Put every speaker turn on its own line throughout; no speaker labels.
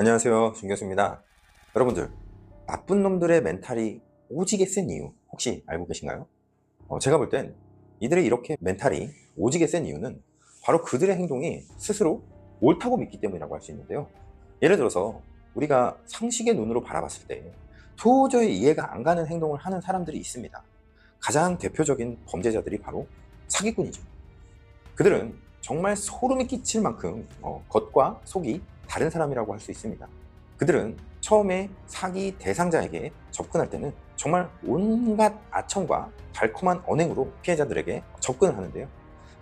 안녕하세요. 준교수입니다. 여러분들, 나쁜 놈들의 멘탈이 오지게 센 이유 혹시 알고 계신가요? 어, 제가 볼 땐 이들의 이렇게 멘탈이 오지게 센 이유는 바로 그들의 행동이 스스로 옳다고 믿기 때문이라고 할 수 있는데요. 예를 들어서 우리가 상식의 눈으로 바라봤을 때 도저히 이해가 안 가는 행동을 하는 사람들이 있습니다. 가장 대표적인 범죄자들이 바로 사기꾼이죠. 그들은 정말 소름이 끼칠 만큼 어, 겉과 속이 다른 사람이라고 할 수 있습니다. 그들은 처음에 사기 대상자에게 접근할 때는 정말 온갖 아첨과 달콤한 언행으로 피해자들에게 접근을 하는데요.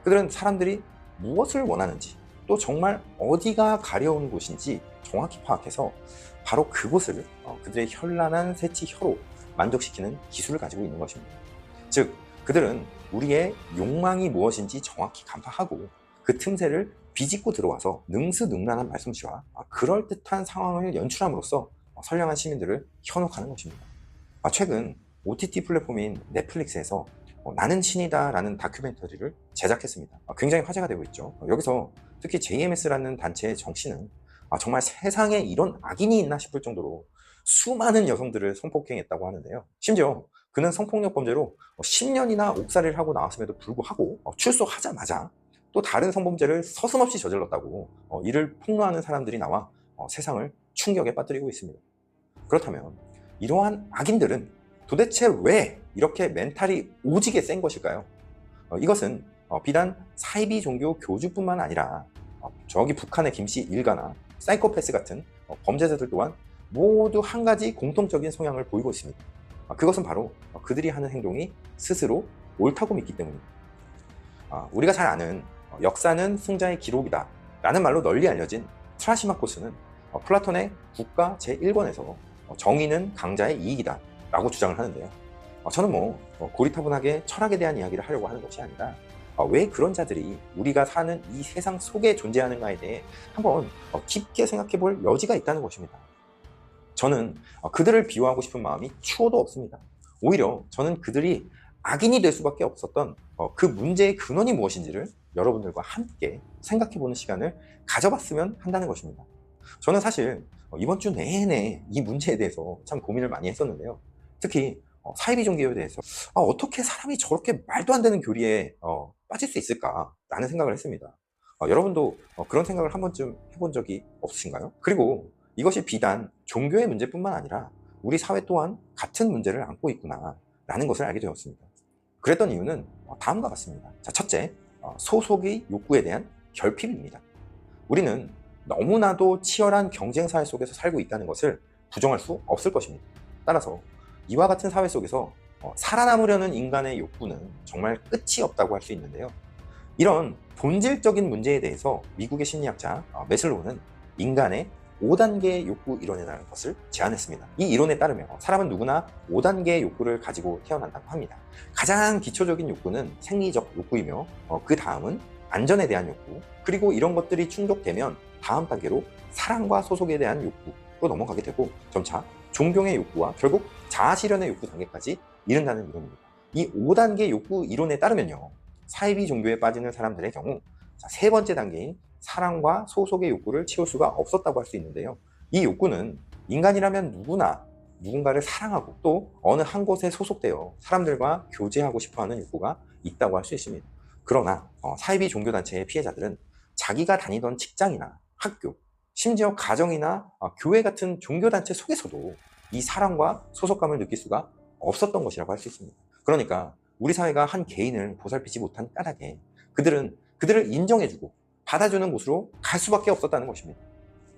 그들은 사람들이 무엇을 원하는지 또 정말 어디가 가려운 곳인지 정확히 파악해서 바로 그곳을 어, 그들의 현란한 새치 혀로 만족시키는 기술을 가지고 있는 것입니다. 즉, 그들은 우리의 욕망이 무엇인지 정확히 간파하고 그 틈새를 비집고 들어와서 능수능란한 말솜씨와 그럴듯한 상황을 연출함으로써 선량한 시민들을 현혹하는 것입니다. 아, 최근 OTT 플랫폼인 넷플릭스에서 어, 나는 신이다 라는 다큐멘터리를 제작했습니다. 아, 굉장히 화제가 되고 있죠. 어, 여기서 특히 JMS라는 단체의 아, 정말 세상에 이런 악인이 있나 싶을 정도로 수많은 여성들을 성폭행했다고 하는데요. 심지어 그는 성폭력 범죄로 10년이나 옥살이를 하고 나왔음에도 불구하고 어, 출소하자마자 또 다른 성범죄를 서슴없이 저질렀다고 어, 이를 폭로하는 사람들이 나와 어, 세상을 충격에 빠뜨리고 있습니다. 그렇다면 이러한 악인들은 도대체 왜 이렇게 멘탈이 오지게 센 것일까요? 어, 이것은 어, 비단 사이비 종교 교주뿐만 아니라 어, 저기 북한의 김씨 일가나 사이코패스 같은 어, 범죄자들 또한 모두 한 가지 공통적인 성향을 보이고 있습니다. 아, 그것은 바로 어, 그들이 하는 행동이 스스로 옳다고 믿기 때문입니다. 아, 우리가 잘 아는 어, 역사는 승자의 기록이다 라는 말로 널리 알려진 트라시마코스는 어, 플라톤의 국가 제1권에서 어, 정의는 강자의 이익이다 라고 주장을 하는데요. 어, 저는 뭐 어, 고리타분하게 철학에 대한 이야기를 하려고 하는 것이 아니라 어, 왜 그런 자들이 우리가 사는 이 세상 속에 존재하는가에 대해 한번 어, 깊게 생각해 볼 여지가 있다는 것입니다. 저는 어, 그들을 비호하고 싶은 마음이 추호도 없습니다. 오히려 저는 그들이 악인이 될 수밖에 없었던 어, 그 문제의 근원이 무엇인지를 여러분들과 함께 생각해보는 시간을 가져봤으면 한다는 것입니다. 저는 사실 어, 이번 주 내내 이 문제에 대해서 참 고민을 많이 했었는데요. 특히 어, 사이비 종교에 대해서 아, 어떻게 사람이 저렇게 말도 안 되는 교리에 어, 빠질 수 있을까라는 생각을 했습니다. 어, 여러분도 어, 그런 생각을 한 번쯤 해본 적이 없으신가요? 그리고 이것이 비단 종교의 문제뿐만 아니라 우리 사회 또한 같은 문제를 안고 있구나라는 것을 알게 되었습니다. 그랬던 이유는 어, 다음과 같습니다. 자, 첫째, 어, 소속의 욕구에 대한 결핍입니다. 우리는 너무나도 치열한 경쟁 사회 속에서 살고 있다는 것을 부정할 수 없을 것입니다. 따라서 이와 같은 사회 속에서 어, 살아남으려는 인간의 욕구는 정말 끝이 없다고 할 수 있는데요. 이런 본질적인 문제에 대해서 미국의 심리학자 어, 메슬로우는 인간의 5단계의 욕구 이론이라는 것을 제안했습니다. 이 이론에 따르면 사람은 누구나 5단계의 욕구를 가지고 태어난다고 합니다. 가장 기초적인 욕구는 생리적 욕구이며 어, 그 다음은 안전에 대한 욕구 그리고 이런 것들이 충족되면 다음 단계로 사랑과 소속에 대한 욕구로 넘어가게 되고 점차 존경의 욕구와 결국 자아실현의 욕구 단계까지 이른다는 이론입니다. 이 5단계 욕구 이론에 따르면요. 사이비 종교에 빠지는 사람들의 경우 자, 세 번째 단계인 사랑과 소속의 욕구를 채울 수가 없었다고 할 수 있는데요. 이 욕구는 인간이라면 누구나 누군가를 사랑하고 또 어느 한 곳에 소속되어 사람들과 교제하고 싶어하는 욕구가 있다고 할 수 있습니다. 그러나 어, 사이비 종교단체의 피해자들은 자기가 다니던 직장이나 학교, 심지어 가정이나 어, 교회 같은 종교단체 속에서도 이 사랑과 소속감을 느낄 수가 없었던 것이라고 할 수 있습니다. 그러니까 우리 사회가 한 개인을 보살피지 못한 까닭에 그들은 그들을 인정해주고 받아주는 곳으로 갈 수밖에 없었다는 것입니다.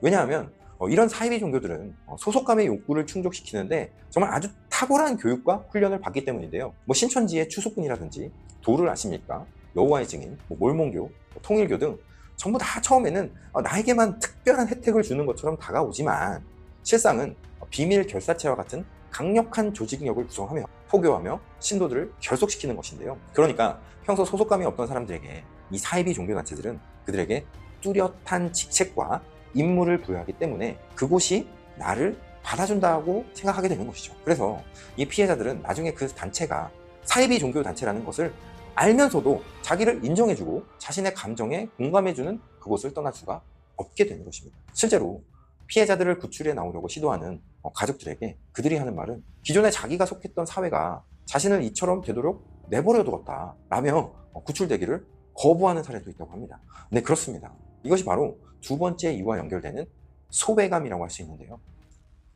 왜냐하면 어, 이런 사이비 종교들은 어, 소속감의 욕구를 충족시키는데 정말 아주 탁월한 교육과 훈련을 받기 때문인데요. 뭐 신천지의 추수꾼이라든지 도를 아십니까? 여호와의 증인, 뭐 몰몬교, 뭐 통일교 등 전부 다 처음에는 어, 나에게만 특별한 혜택을 주는 것처럼 다가오지만 실상은 비밀 결사체와 같은 강력한 조직력을 구성하며 포교하며 신도들을 결속시키는 것인데요. 그러니까 평소 소속감이 없던 사람들에게 이 사이비 종교 단체들은 그들에게 뚜렷한 직책과 임무를 부여하기 때문에 그곳이 나를 받아준다고 생각하게 되는 것이죠. 그래서 이 피해자들은 나중에 그 단체가 사이비 종교 단체라는 것을 알면서도 자기를 인정해주고 자신의 감정에 공감해주는 그곳을 떠날 수가 없게 되는 것입니다. 실제로 피해자들을 구출해 나오려고 시도하는 어, 가족들에게 그들이 하는 말은 기존에 자기가 속했던 사회가 자신을 이처럼 되도록 내버려 두었다 라며 어, 구출되기를 거부하는 사례도 있다고 합니다. 네, 그렇습니다. 이것이 바로 두 번째 이유와 연결되는 소외감이라고 할 수 있는데요.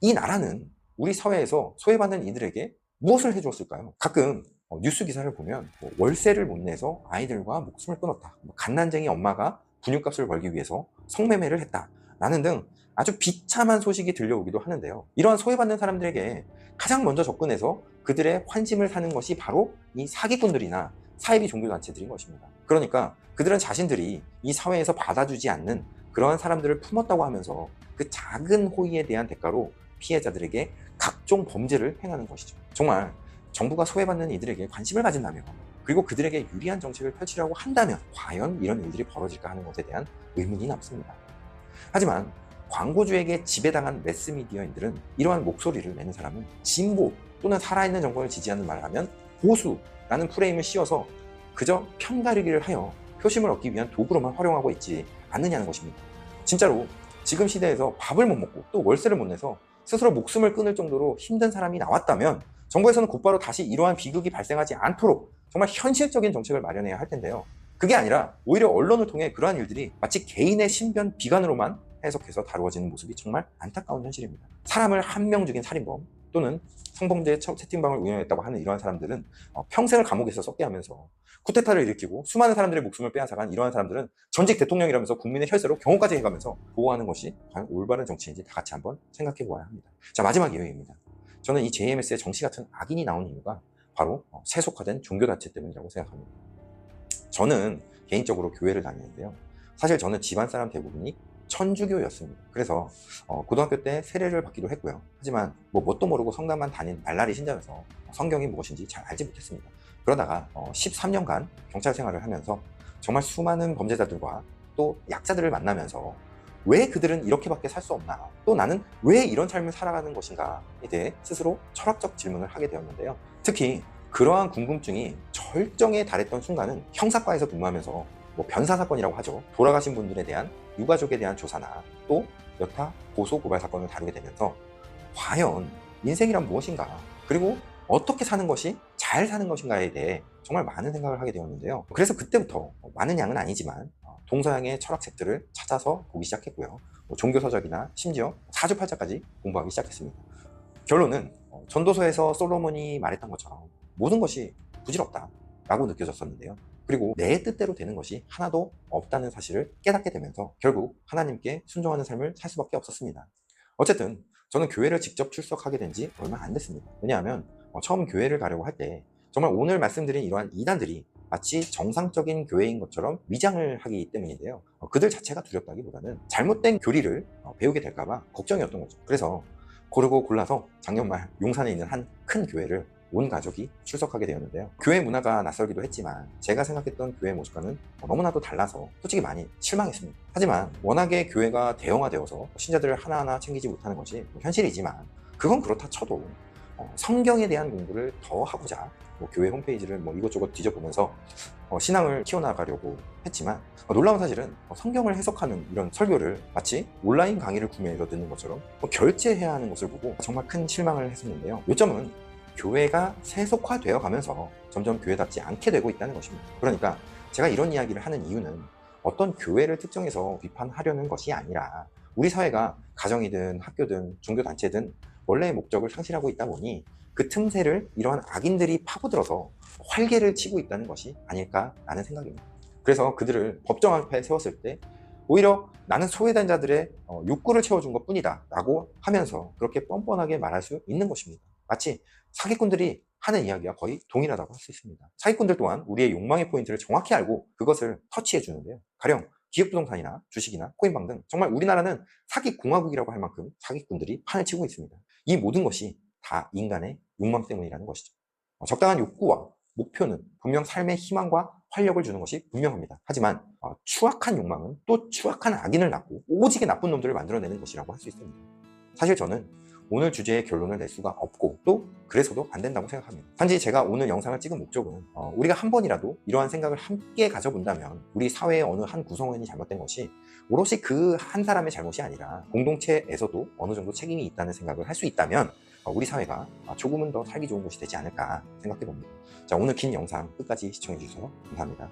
이 나라는 우리 사회에서 소외받는 이들에게 무엇을 해주었을까요? 가끔 어, 뉴스 기사를 보면 뭐 월세를 못 내서 아이들과 목숨을 끊었다. 뭐 갓난쟁이 엄마가 분유값을 벌기 위해서 성매매를 했다. 라는 등 아주 비참한 소식이 들려오기도 하는데요. 이러한 소외받는 사람들에게 가장 먼저 접근해서 그들의 환심을 사는 것이 바로 이 사기꾼들이나 사이비 종교단체들인 것입니다. 그러니까 그들은 자신들이 이 사회에서 받아주지 않는 그러한 사람들을 품었다고 하면서 그 작은 호의에 대한 대가로 피해자들에게 각종 범죄를 행하는 것이죠. 정말 정부가 소외받는 이들에게 관심을 가진다면 그리고 그들에게 유리한 정책을 펼치려고 한다면 과연 이런 일들이 벌어질까 하는 것에 대한 의문이 남습니다. 하지만 광고주에게 지배당한 매스미디어인들은 이러한 목소리를 내는 사람은 진보 또는 살아있는 정권을 지지하는 말을 하면 보수라는 프레임을 씌워서 그저 편가르기를 하여 표심을 얻기 위한 도구로만 활용하고 있지 않느냐는 것입니다. 진짜로 지금 시대에서 밥을 못 먹고 또 월세를 못 내서 스스로 목숨을 끊을 정도로 힘든 사람이 나왔다면 정부에서는 곧바로 다시 이러한 비극이 발생하지 않도록 정말 현실적인 정책을 마련해야 할 텐데요. 그게 아니라 오히려 언론을 통해 그러한 일들이 마치 개인의 신변 비관으로만 해석해서 다루어지는 모습이 정말 안타까운 현실입니다. 사람을 한 명 죽인 살인범 또는 성범죄 채팅방을 운영했다고 하는 이러한 사람들은 어, 평생을 감옥에서 썩게 하면서 쿠데타를 일으키고 수많은 사람들의 목숨을 빼앗아간 이러한 사람들은 전직 대통령이라면서 국민의 혈세로 경호까지 해가면서 보호하는 것이 과연 올바른 정치인지 다 같이 한번 생각해 보아야 합니다. 자 마지막 이유입니다. 저는 이 JMS의 정치 같은 악인이 나온 이유가 바로 어, 세속화된 종교단체 때문이라고 생각합니다. 저는 개인적으로 교회를 다니는데요. 사실 저는 집안 사람 대부분이 천주교였습니다. 그래서 어, 고등학교 때 세례를 받기도 했고요. 하지만 뭐 뭣도 모르고 성당만 다닌 말라리 신자여서 성경이 무엇인지 잘 알지 못했습니다. 그러다가 어, 13년간 경찰 생활을 하면서 정말 수많은 범죄자들과 또 약자들을 만나면서 왜 그들은 이렇게밖에 살 수 없나? 또 나는 왜 이런 삶을 살아가는 것인가에 대해 스스로 철학적 질문을 하게 되었는데요. 특히 그러한 궁금증이 절정에 달했던 순간은 형사과에서 근무하면서 뭐 변사 사건이라고 하죠. 돌아가신 분들에 대한 유가족에 대한 조사나 또 여타 고소 고발 사건을 다루게 되면서 과연 인생이란 무엇인가? 그리고 어떻게 사는 것이 잘 사는 것인가에 대해 정말 많은 생각을 하게 되었는데요. 그래서 그때부터 많은 양은 아니지만 동서양의 철학 책들을 찾아서 보기 시작했고요. 뭐 종교 서적이나 심지어 사주팔자까지 공부하기 시작했습니다. 결론은 어, 전도서에서 솔로몬이 말했던 것처럼 모든 것이 부질없다라고 느껴졌었는데요. 그리고 내 뜻대로 되는 것이 하나도 없다는 사실을 깨닫게 되면서 결국 하나님께 순종하는 삶을 살 수밖에 없었습니다. 어쨌든 저는 교회를 직접 출석하게 된 지 얼마 안 됐습니다. 왜냐하면 어, 처음 교회를 가려고 할 때 정말 오늘 말씀드린 이러한 이단들이 마치 정상적인 교회인 것처럼 위장을 하기 때문인데요. 어, 그들 자체가 두렵다기보다는 잘못된 교리를 어, 배우게 될까봐 걱정이었던 거죠. 그래서 고르고 골라서 작년 말 용산에 있는 한 큰 교회를 온 가족이 출석하게 되었는데요. 교회 문화가 낯설기도 했지만 제가 생각했던 교회 모습과는 너무나도 달라서 솔직히 많이 실망했습니다. 하지만 워낙에 교회가 대형화되어서 신자들을 하나하나 챙기지 못하는 것이 현실이지만 그건 그렇다 쳐도 어, 성경에 대한 공부를 더 하고자 뭐 교회 홈페이지를 뭐 이것저것 뒤져보면서 어, 신앙을 키워나가려고 했지만 어, 놀라운 사실은 어, 성경을 해석하는 이런 설교를 마치 온라인 강의를 구매해서 듣는 것처럼 뭐 결제해야 하는 것을 보고 정말 큰 실망을 했었는데요. 요점은 교회가 세속화되어 가면서 점점 교회답지 않게 되고 있다는 것입니다. 그러니까 제가 이런 이야기를 하는 이유는 어떤 교회를 특정해서 비판하려는 것이 아니라 우리 사회가 가정이든 학교든 종교단체든 원래의 목적을 상실하고 있다 보니 그 틈새를 이러한 악인들이 파고들어서 활개를 치고 있다는 것이 아닐까라는 생각입니다. 그래서 그들을 법정 앞에 세웠을 때 오히려 나는 소외된 자들의 어, 욕구를 채워준 것 뿐이다 라고 하면서 그렇게 뻔뻔하게 말할 수 있는 것입니다. 마치 사기꾼들이 하는 이야기와 거의 동일하다고 할 수 있습니다. 사기꾼들 또한 우리의 욕망의 포인트를 정확히 알고 그것을 터치해 주는데요. 가령 기업부동산이나 주식이나 코인방 등 정말 우리나라는 사기 공화국이라고 할 만큼 사기꾼들이 판을 치고 있습니다. 이 모든 것이 다 인간의 욕망 때문이라는 것이죠. 어, 적당한 욕구와 목표는 분명 삶의 희망과 활력을 주는 것이 분명합니다. 하지만 어, 추악한 욕망은 또 추악한 악인을 낳고 오직에 나쁜 놈들을 만들어내는 것이라고 할 수 있습니다. 사실 저는 오늘 주제의 결론을 낼 수가 없고 또 그래서도 안 된다고 생각합니다. 단지 제가 오늘 영상을 찍은 목적은 어, 우리가 한 번이라도 이러한 생각을 함께 가져본다면 우리 사회의 어느 한 구성원이 잘못된 것이 오롯이 그 한 사람의 잘못이 아니라 공동체에서도 어느 정도 책임이 있다는 생각을 할 수 있다면 어, 우리 사회가 아, 조금은 더 살기 좋은 곳이 되지 않을까 생각해 봅니다. 자 오늘 긴 영상 끝까지 시청해 주셔서 감사합니다.